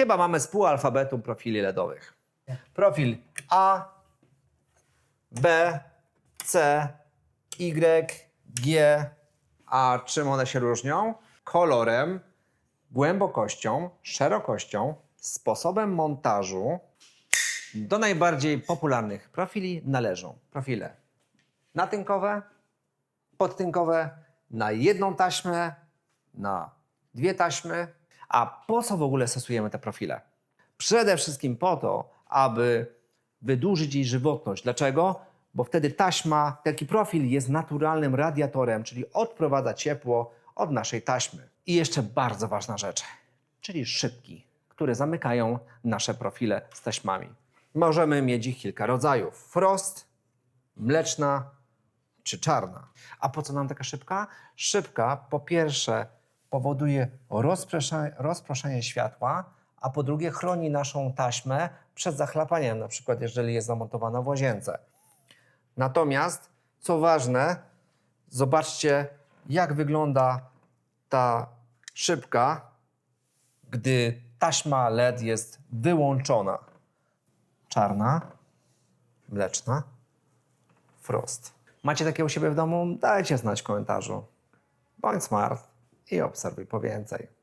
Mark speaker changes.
Speaker 1: Chyba mamy z pół alfabetu profili LEDowych. Profil A, B, C, Y, G. A czym one się różnią? Kolorem, głębokością, szerokością, sposobem montażu. Do najbardziej popularnych profili należą profile natynkowe, podtynkowe, na jedną taśmę, na dwie taśmy. A po co w ogóle stosujemy te profile? Przede wszystkim po to, aby wydłużyć jej żywotność. Dlaczego? Bo wtedy taśma, taki profil jest naturalnym radiatorem, czyli odprowadza ciepło od naszej taśmy. I jeszcze bardzo ważna rzecz, czyli szybki, które zamykają nasze profile z taśmami. Możemy mieć ich kilka rodzajów. Frost, mleczna czy czarna. A po co nam taka szybka? Szybka po pierwsze powoduje rozprasza- rozproszenie światła, a po drugie chroni naszą taśmę przed zachlapaniem, na przykład jeżeli jest zamontowana w łazience. Natomiast, co ważne, zobaczcie, jak wygląda ta szybka, gdy taśma LED jest wyłączona. Czarna, mleczna, Frost. Macie takie u siebie w domu? Dajcie znać w komentarzu. Bądź smart i obserwuj po więcej.